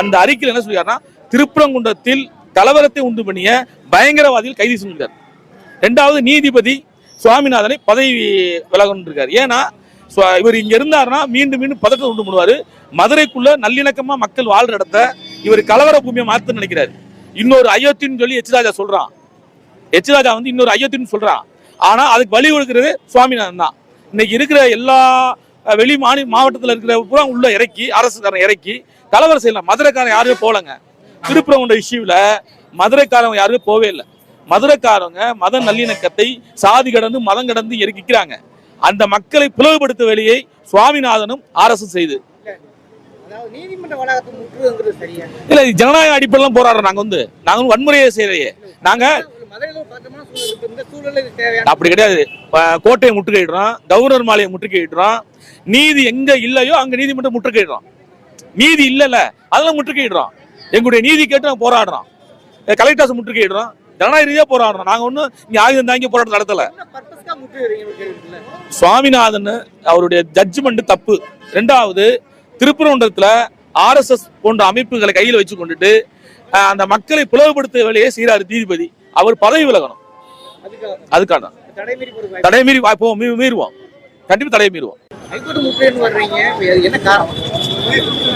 அந்த அறிக்கையில் என்ன சொல்லிருக்காருன்னா திருப்பரங்குன்றத்தில் கலவரத்தை உண்டு பண்ணிய பயங்கரவாதிகள் கைது செஞ்சிருக்காரு ரெண்டாவது நீதிபதி சுவாமிநாதனை பதவி விலகணும் இருக்கார் ஏன்னா சுவா- இவர் இங்க இருந்தாருன்னா மீண்டும் மீண்டும் பதட்டத்தை உண்டு பண்ணுவாரு. மதுரைக்குள்ள நல்லிணக்கமா மக்கள் வாழ்ற இடத்த இவர் கலவர பூமியை மாத்த நினைக்கிறாரு. இன்னொரு அயோத்தின்னு சொல்லி எச் சொல்றான். எச் வந்து இன்னொரு அயோத்தின்னு சொல்றான். ஆனா அதுக்கு வழி கொடுக்கிறது சுவாமிநாதன் தான். இன்னைக்கு இருக்கிற எல்லா வெளி மாநில மாவட்டத்தில் இருக்கிற பூரா உள்ள இறக்கி அரசுக்காரன் இறக்கி கலவரம் செய்யலாம். மதுரைக்காரன் யாருமே போலங்க திருப்பரங்குன்ற இஷ்யூவில் மதுரைக்காரங்க யாருமே போவே இல்லை. மதுரைக்காரங்க மத நல்லிணக்கத்தை சாதி கடந்து மதம் கடந்து இறக்கிக்கிறாங்க. அந்த மக்களை பிளவுபடுத்த வேலையை சுவாமிநாதனும் அரசு செய்து. இல்ல ஜனநாயக அடிப்படையில போராடுறோம் நாங்க வந்து. நாங்க வன்முறையை செய்யலையே. நாங்க அப்படி கிடையாது. கோட்டையை முற்றுகையிடுறோம் கவர்னர் மாலையை முற்றுகையிடுறோம் நீதி எங்க இல்லையோ அங்க நீதிமன்றம் முற்றுகையிடுறோம் நீதி இல்லைல்ல அதெல்லாம் முற்றுகையிடுறோம் எங்களுடைய நீதி கேட்டு நாங்க போராடுறோம் கலெக்டர்ஸ் முற்றுகையிடுறோம் ஜனநாயக ரீதியா போராடுறோம் நாங்க ஒன்றும் இங்க ஆயுதம் தாங்கி போராட்டம் நடத்தல. சுவாமிநாதன் அவருடைய ஜட்ஜ்மெண்ட் தப்பு. ரெண்டாவது திருப்பரங்குன்றத்துல ஆர்எஸ்எஸ் போன்ற அமைப்புகளை கையில் வச்சு கொண்டுட்டு அந்த மக்களை பிளவுபடுத்த வேலையை செய்யறாரு நீதிபதி. அவர் பதவி விலகணும். அதுக்காக. அதுக்கான தடை மீறி மீ- மீறுவோம். கண்டிப்பா தடை மீறுவோம். இப்ப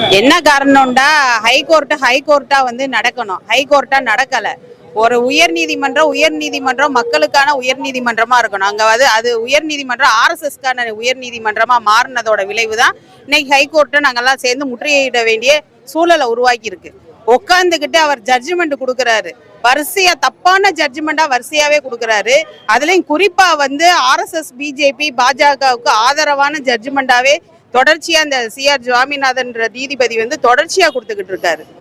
என்ன காரணம்டா? ஹைகோர்ட் ஹைகோர்ட்டா வந்து நடக்கணும். ஹைகோர்ட்டா நடக்கல. ஒரு உயர் நீதிமன்றம் உயர் நீதிமன்றம் மக்களுக்கான உயர் நீதிமன்றமா இருக்கணும். அங்க வந்து அது உயர் நீதிமன்றம் ஆர்எஸ்எஸ்க்கான உயர் நீதிமன்றமா மாறினதோட விளைவு தான் இன்னைக்கு ஹைகோர்ட்டை நாங்கெல்லாம் சேர்ந்து முற்றுகையிட வேண்டிய சூழலை உருவாக்கி இருக்கு உட்காந்துக்கிட்டு அவர் ஜட்ஜ்மெண்ட் கொடுக்கறாரு. வரிசையா தப்பான ஜட்ஜ்மெண்டா வரிசையாவே கொடுக்கறாரு. அதுலயும் குறிப்பா வந்து ஆர்எஸ்எஸ் பிஜேபி பாஜகவுக்கு ஆதரவான ஜட்ஜ்மெண்டாவே தொடர்ச்சியா அந்த சிஆர் சுவாமிநாதன்ற நீதிபதி வந்து தொடர்ச்சியா கொடுத்துக்கிட்டு இருக்காரு.